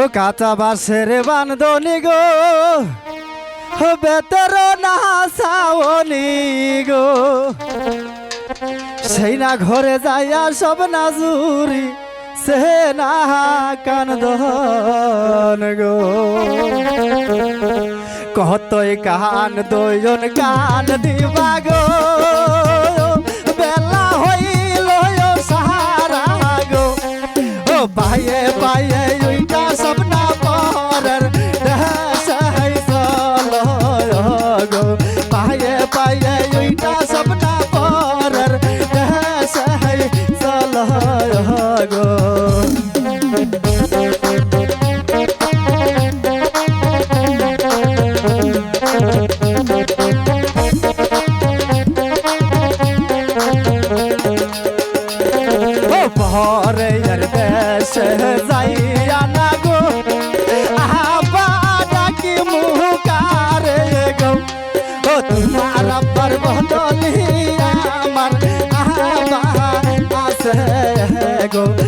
ও কাঁচা বাসের বান্ধনি গো বেতর না সাওনি গো। সেই না ঘরে যাইয়া সব নাজুরি সে না কান্দন গো। কতই কান দুজন কান দিবা গো। পরে আর দেশে যাইয়া না গো। আবা ডাকি মুকারে গো। ও তোমার আব্বার বদলি আমার। আবা আছে গো।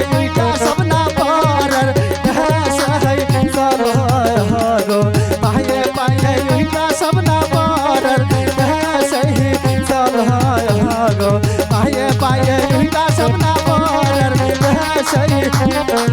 Yeah.